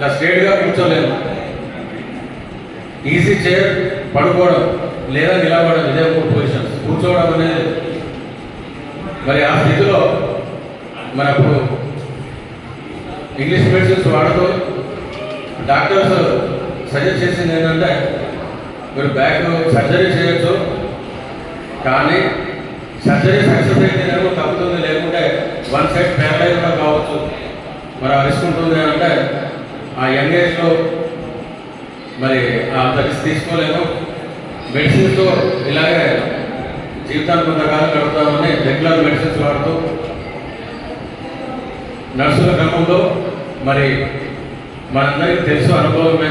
ఇలా స్ట్రేట్గా కూర్చోలేము. Easy chair పడుకోవడం లేదా నిలబడడం ఇదే మూడు పొజిషన్స్ కూర్చోవడం అనేది మరి ఆ స్థితిలో మన అప్పుడు ఇంగ్లీష్ మెడిసిన్స్ వాడుతూ డాక్టర్స్ సజెస్ట్ చేసింది ఏంటంటే మీరు బ్యాక్ సర్జరీ చేయొచ్చు కానీ సర్జరీ సక్సెస్ అయితేనేమో తగ్గుతుంది లేకుంటే వన్ సైడ్ ప్యారలైజ్ కూడా కావచ్చు. మరి ఆ రిస్క్ ఉంటుంది అని అంటే ఆ యంగ్ ఏజ్లో మరి అంత రిస్క్ తీసుకోలేము మెడిసిన్స్తో ఇలాగే జీవితాన్ని కొంతకాలం గడుపుతామని రెగ్యులర్ మెడిసిన్స్ వాడుతూ నర్సుల క్రమంలో మరి మనందరికీ తెలుసు అనుభవమే.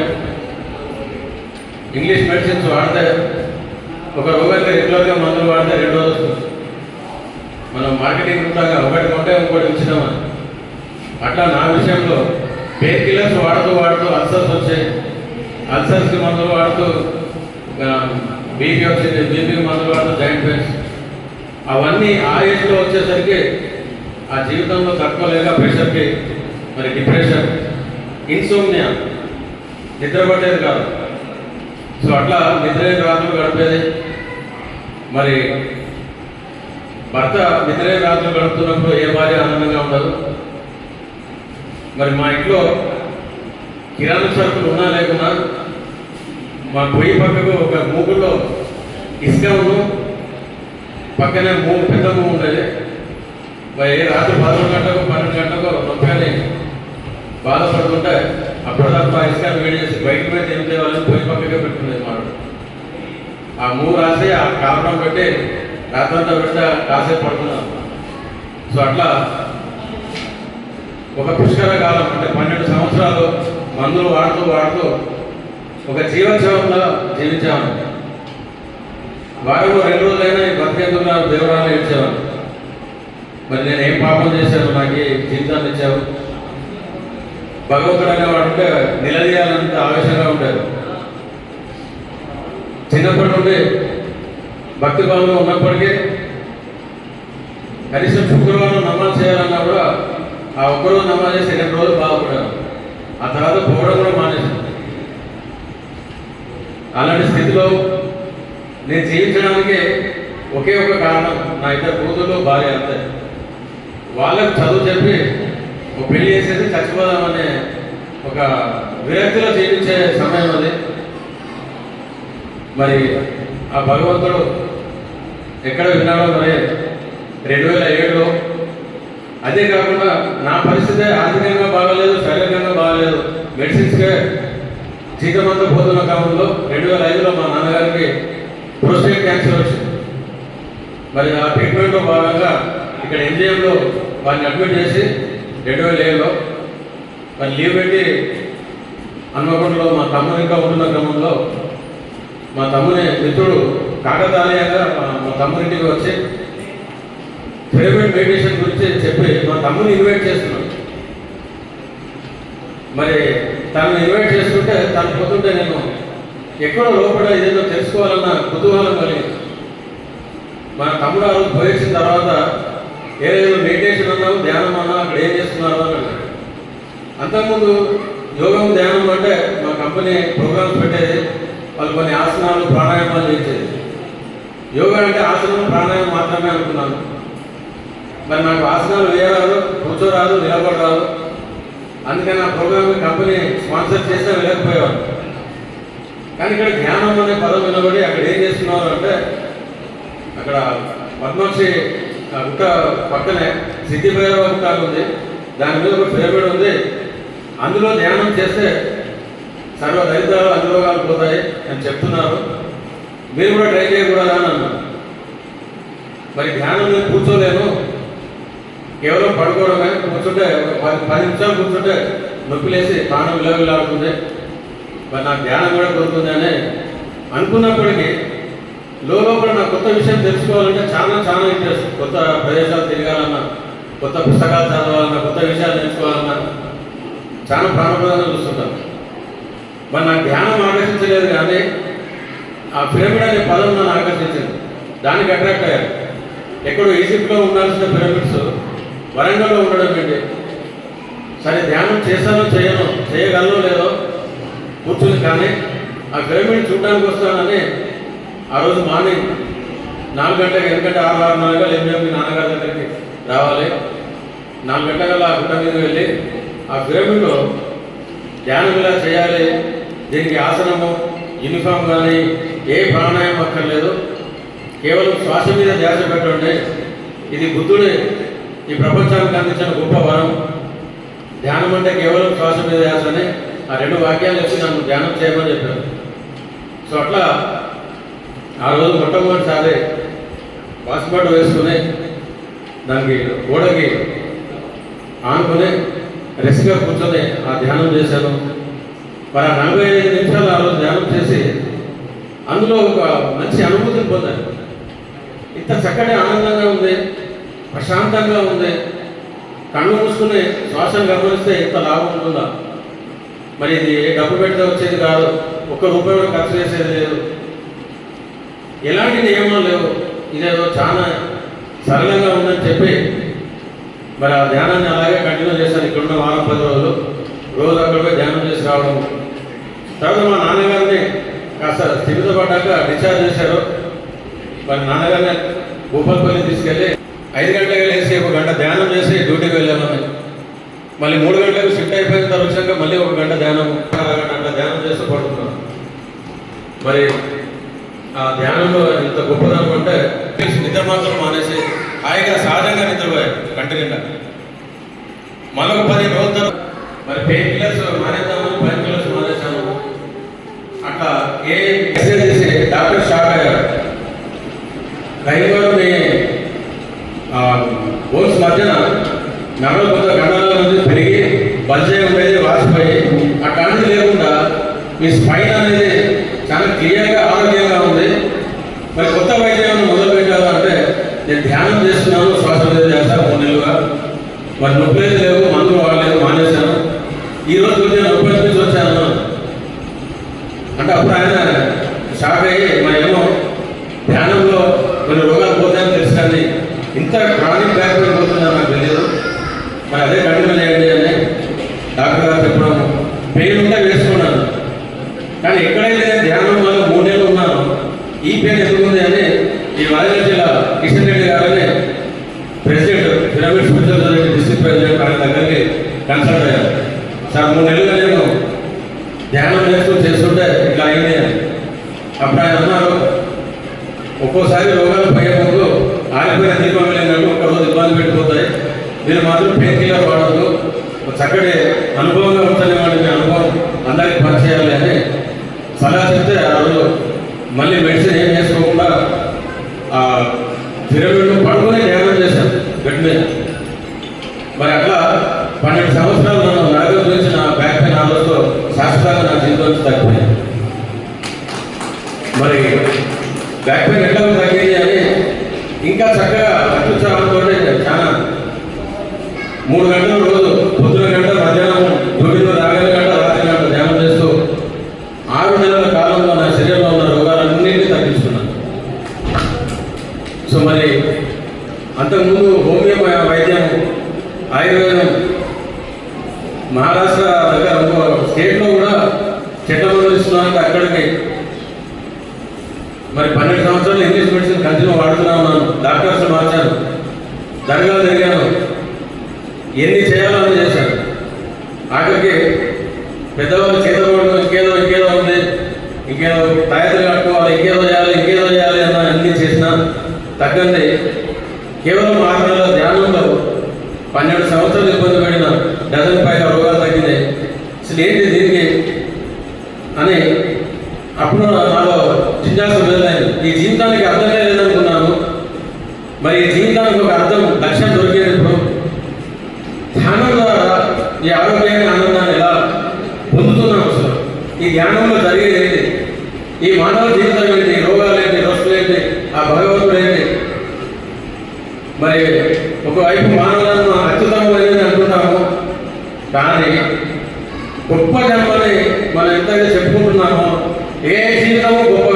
ఇంగ్లీష్ మెడిసిన్స్ వాడితే ఒక రోగానికి రెగ్యులర్గా మందులు వాడితే రెండు రోజులు మనం మార్కెటింగ్ ఉంటాగా ఒకటి కొంటే ఇంకోటి ఉంచుదామని. అట్లా నా విషయంలో పెయిన్ కిల్లర్స్ వాడుతూ వాడుతూ అల్సర్స్ వచ్చాయి అల్సర్స్కి మందులు వాడుతూ బీపీ వచ్చింది బీపీకి మందులు వాడుతూ జాయింట్ పెయిన్స్. అవన్నీ ఆ ఏజ్లో వచ్చేసరికి ఆ జీవితంలో తట్టుకోలేక ప్రెషర్కి మరి డిప్రెషన్ ఇన్సోమ్నియా నిద్ర పట్టేది కాదు. సో అట్లా నిద్ర రాత్రులు గడిపేది. మరి భర్త నిద్రైన రాత్రులు గడుపుతున్నప్పుడు ఏ భార్య ఆనందంగా ఉండదు. మరి మా ఇంట్లో కిరాణా సరుకులు ఉన్నా లేకున్నా మా పొయ్యి పక్కకు ఒక మూగుల్లో ఇసుక ఉన్నాం పక్కనే మూ పెద్ద మూ ఉండేది. మరి రాత్రి పదకొండు గంటలకు పన్నెండు గంటలకు నొప్పని బాధపడుతుంటే అప్పటిదాకా తప్ప ఇసుకను వేడి చేసి బయట మీద ఏం చేయాలని పొయ్యి పక్కగా పెట్టుకునేది మాట ఆ మూ రాసి ఆ కారణం పెట్టి రాత్రంతా పెడితే కాసేపు పడుతున్నాం సో అట్లా ఒక పుష్కర కాలం అంటే పన్నెండు సంవత్సరాలు మందులు వాడుతూ వాడుతూ ఒక జీవోత్సవంలో జీవించాము వారిలో రెండు రోజులైనా ఈ బతికేందుకు దేవరాలు ఇచ్చేవాను మరి నేను ఏం పాపం చేశాను? నాకు జీవితాన్ని ఇచ్చావు భగవంతుడు అనేవాడు ఉంటే నిలదీయాలంత ఆవేశంగా ఉండేది చిన్నప్పటి నుండి భక్తి భావంలో ఉన్నప్పటికీ కనీసం శుక్రవారం నమాజ్ చేయాలన్నా కూడా ఆ ఒక్కరోజు నమాజ్ చేసి రెండు రోజులు బాగుపడారు. ఆ తర్వాత పోవడం కూడా మానేసింది అలాంటి స్థితిలో నేను జీవించడానికి ఒకే ఒక కారణం నా ఇద్దరు కూతుర్లు భార్య అంతే. వాళ్ళకు చదువు చెప్పి ఒక పెళ్ళి చేసేది చచ్చిపోదామనే ఒక విరక్తిలో జీవించే సమయం అది. మరి ఆ భగవంతుడు ఎక్కడ విన్నాడో మరి రెండు వేల ఏడులో అదే కాకుండా నా పరిస్థితి ఆర్థికంగా బాగాలేదు శారీరకంగా బాగాలేదు. మెడిసిన్స్కే జీతమంతా పోతున్న కాలంలో రెండు వేల ఐదులో మా నాన్నగారికి ప్రోస్టేట్ క్యాన్సర్ వచ్చింది. మరి ఆ ట్రీట్మెంట్లో భాగంగా ఇక్కడ ఎంజిఎంలో వారిని అడ్మిట్ చేసి రెండు వేల ఏడులో మరి లీవ్ పెట్టి హన్మకొండలో మా తమ్ముడు ఇంకా ఉంటున్న క్రమంలో మా తమ్ముని మిత్రుడు కాకతాళీయంగా మా- మా తమ్ముడింటికి వచ్చి ప్రైవేట్ మెడిటేషన్ గురించి చెప్పి మా తమ్ముని ఇన్వైట్ చేస్తున్నాడు మరి తను ఇన్వైట్ చేసుకుంటే తను పోతుంటే నేను ఎక్కడో లోపల ఏదో తెలుసుకోవాలన్న కుతూహలం కలిగింది. మా తమ్ముడు ఆ రోజు తర్వాత ఏదేదో మెడిటేషన్ అన్నావు ధ్యానం అన్నావు అక్కడ ఏం చేస్తున్నారు అని అంతకుముందు యోగం ధ్యానం అంటే మా కంపెనీ ప్రోగ్రామ్స్ పెట్టేది వాళ్ళు కొన్ని ఆసనాలు ప్రాణాయామాలు చేసేది. యోగా అంటే ఆసనం ప్రాణాయామం మాత్రమే అనుకున్నాను. మరి నాకు ఆసనాలు వేయరాదు కూర్చోరాదు నిలబడరాదు. అందుకని ఆ ప్రోగ్రామ్ కంపెనీ స్పాన్సర్ చేస్తే వెళ్ళకపోయేవారు. కానీ ఇక్కడ ధ్యానం అనే పదం వినబడి అక్కడ ఏం చేస్తున్నారు అంటే అక్కడ పద్మాక్షి ఆ గుట్ట పక్కనే సిద్ధి భైరవ గుట్ట ఉంది. దాని మీద ఒక పిరమిడ్ ఉంది. అందులో ధ్యానం చేస్తే సర్వ దరిద్రాలు అనుభవాలు పోతాయి అని చెప్తున్నారు. మీరు కూడా ట్రై చేయకూడదా అని అన్నారు. మరి ధ్యానం నేను కూర్చోలేను. కేవలం పడుకోవడం కానీ కూర్చుంటే పది పది నిమిషాలు కూర్చుంటే నొప్పి లేసి ప్రాణం విలవిలాడుతుంది మరి నాకు ధ్యానం కూడా కొడుతుంది అని అనుకున్నప్పటికీ లోపల నా కొత్త విషయం తెలుసుకోవాలంటే చాలా చాలా ఇంట్రెస్ట్ కొత్త ప్రదేశాలు తిరగాలన్నా కొత్త పుస్తకాలు చదవాలన్నా కొత్త విషయాలు నేర్చుకోవాలన్నా చాలా ప్రాణప్రదంగా చూస్తుంటాను. మరి నాకు ధ్యానం ఆకర్షించలేదు కానీ ఆ పిరమిడ్ అనే పదం నన్ను ఆకర్షించింది. దానికి అట్రాక్ట్ అయ్యాను. ఎక్కడో ఈజిప్ట్లో ఉండాల్సిన పిరమిడ్స్ వరంగల్లో ఉండడం ఏంటి? సరే ధ్యానం చేశానో చేయను చేయగలనో లేదో కూర్చుని కానీ ఆ పిరమిడ్ చూడడానికి వస్తానని ఆ రోజు మార్నింగ్ నాలుగు గంటలకు ఎందుకంటే ఆరు ఆరు నాలుగు ఎనిమిది మీ నాన్నగారి దగ్గరికి రావాలి. నాలుగు గంటల ఆ గుట్ట మీద వెళ్ళి ఆ పిరమిడ్లో ధ్యానం ఇలా చేయాలి దీనికి ఆసనము యూనిఫామ్ కానీ ఏ ప్రాణాయామం అక్కర్లేదు. కేవలం శ్వాస మీద ధ్యాస పెట్టండి. ఇది బుద్ధుడే ఈ ప్రపంచానికి అందించిన గొప్ప వరం. ధ్యానం అంటే కేవలం శ్వాస మీద ధ్యాస ఆ రెండు వాక్యాలు వచ్చి నన్ను ధ్యానం చేయమని చెప్పారు. సో అట్లా ఆ రోజు మొట్టమొదటిసారి పాస్పోర్ట్ వేసుకుని దానికి గోడకి ఆనుకుని రెస్ట్గా కూర్చొని ఆ ధ్యానం చేశాను. మరి ఆ నలభై ఐదు నిమిషాలు ఆ రోజు ధ్యానం చేసి అందులో ఒక మంచి అనుభూతిని పొందాను. ఇంత చక్కటి ఆనందంగా ఉంది. ప్రశాంతంగా ఉంది కళ్ళు మూసుకునే శ్వాసను గమనిస్తే ఎంత లాభం ఉంటుందా? మరి ఇది ఏ డబ్బు పెడితే వచ్చేది కాదు ఒక్క రూపాయి కూడా ఖర్చు చేసేది లేదు. ఎలాంటి నియమాలు లేవు. ఇదేదో చాలా సరళంగా ఉందని చెప్పి మరి ఆ ధ్యానాన్ని అలాగే కంటిన్యూ చేశాను ఇక్కడున్న వారం పది రోజులు. రోజు అక్కడ పోయి ధ్యానం చేసి రావడం. తర్వాత మా నాన్నగారిని కాస్త స్థిమితపడ్డాక డిశ్చార్జ్ చేశారు. మరి నాన్నగారిని భూపాలపల్లి తీసుకెళ్ళి ఐదు గంటలకు లేచి ఒక గంట ధ్యానం చేసి డ్యూటీకి వెళ్ళామని. మళ్ళీ మూడు గంటలకు షిఫ్ట్ అయిపోయిన తర్వాత వచ్చాక మళ్ళీ ఒక గంట ధ్యానం గంట ధ్యానం చేస్తూ పడుతున్నాను మరి ఆ ధ్యానంలో ఇంత గొప్పదనం అంటే నిద్ర మాత్రం మానేసి హాయిగా సహజంగా నిద్రపోయాడు కంటి నిండా. మరొక పది రోజుల తర్వాత మరి పెయిన్ కిల్లర్స్ మానేద్దాం పెయిన్ కిల్లర్స్ మానేశాను అట్లా ఏ మెసేజ్ చేసి డాక్టర్ షాక్ అయ్యారు రైలు మీ బోన్స్ మధ్యన నడవ కొంత గంటల నుంచి పెరిగి బల్జే ఉండేది వాసిపోయి అట్లాంటిది లేకుండా మీ స్పైన్ అనేది చాలా క్లియర్గా ఆరోగ్యంగా ఉంది. మరి కొత్త వైద్యం మొదలు పెట్టాలంటే నేను ధ్యానం చేస్తున్నాను శ్వాస చేస్తా చేస్తాను మూడు నెలలుగా. మరి నొప్పులేదు లేవు మందులు వాడలేదు మానేశాను. ఈ రోజు కొంచెం నొప్పి అనిపించి వచ్చాను. అంటే అప్పుడు ఆయన షాక్ అయ్యి మరి ఏమో ధ్యానంలో కొన్ని రోగాలు పోతాయని తెలుసు కానీ ఇంత క్రానిక్ బ్యాక్ పెయిన్ పోతుందని నాకు తెలియదు. మరి అదే కంటిన్యూ చేయండి అని డాక్టర్ గారు చెప్పడం పెయిన్ ఉంటే వేసుకున్నాను కానీ ఎక్కడైతే నేను ధ్యానం వల్ల మూడేళ్ళు ఉన్నాను ఈ పెయిన్ ఎందుకు ఉంది అని ఈ వరంగల్ జిల్లా కిషన్ రెడ్డి గారని president pyramid spiritual society district president ఆయన దగ్గరికి కన్సల్ట్ అయ్యారు. సార్ మూడు నెలలు నేను ధ్యానం చేస్తూ చేస్తుంటే ఇట్లా అయింది అప్పుడు ఆయన అన్నారు ఒక్కోసారి రోగాలు పోయే ముందు ఆగిపోయిన దీపం వెళ్ళినట్టు ఒక్కరోజు ఇబ్బంది పెట్టిపోతాయి. మీరు మాత్రం పెయిన్ కిల్లర్ వాడద్దు. ఒక చక్కటి అనుభవంగా ఉంటుంది వాడి మీ అనుభవం అందరికీ పనిచేయాలి అని సలహా చెప్తే ఆ రోజు మళ్ళీ మెడిసిన్ ఏం చేసుకోకుండా ఆ పిరమిడ్ను పడుకుని ధ్యానం చేశాను బెడ్ మీద మరి అట్లా పన్నెండు సంవత్సరాలు నన్ను నడక గురించి నా బ్యాక్ పెయిన్ ఆ శాశ్వతంగా నా జీవితం తగ్గిపోయింది మరి బ్యాక్ పెయిన్ ఎట్లా తగ్గింది అని ఇంకా చక్కగా అత్యుత్సాహంతో చాలా మూడు గంటల రోజు పొద్దున గంట మధ్యాహ్నం తొమ్మిది రాగల గంట రాత్రి గంట ధ్యానం చేస్తూ ఆరు నెలల కాలంలో నా శరీరంలో ఉన్న రోగాలన్నింటినీ తగ్గించుకున్నాను. సో మరి అంతకుముందు హోమియో వైద్యం ఆయుర్వేదం మహారాష్ట్ర దగ్గర ఇంకో స్టేట్లో కూడా చెట్ల మందులు అక్కడికి. మరి పన్నెండు సంవత్సరాలు ఇంగ్లీష్ మెడిసిన్ కంటిన్యూ వాడుతూనే ఉన్నాను డాక్టర్స్ మార్చాను దర్గాలు జరిగాను ఎన్ని చేయాలో అన్ని చేశాను ఆఖరికి పెద్దవాళ్ళు చేత ఇంకేదో ఇంకేదో ఉంది. ఇంకేదో తాయతులు కట్టుకోవాలి ఇంకేదో చేయాలి ఇంకేదో చేయాలి అన్న అన్ని చేసినా తగ్గంది కేవలం ఆరు నెలల ధ్యానంలో పన్నెండు సంవత్సరాలు ఇబ్బంది పడిన డజన్ పైగా రోగాలు తగ్గినాయి అసలు ఏంటి దీనికి అని అప్పుడు నాలో జిజ్ఞాస మొదలైంది ఈ జీవితానికి అర్థమే లేదనుకున్నాను మరి ఈ జీవితానికి ఒక అర్థం లక్ష్యం దొరికేది ఇప్పుడు ధ్యానం ద్వారా ఈ ఆరోగ్యాన్ని ఆనందాన్ని ఎలా పొందుతున్నాం అసలు ఈ ధ్యానంలో జరిగేది ఏంటి ఈ మానవ జీవితం ఏంటి రోగాలు ఏంటి ఏంటి ఆ భగవంతుడు ఏంటి మరి ఒకవైపు మానవులను అత్యుత్తమైనది అనుకుంటాము. కానీ గొప్ప జన్మని మనం ఎంతగా చెప్పుకుంటున్నామో ఏ జీవితము గొప్ప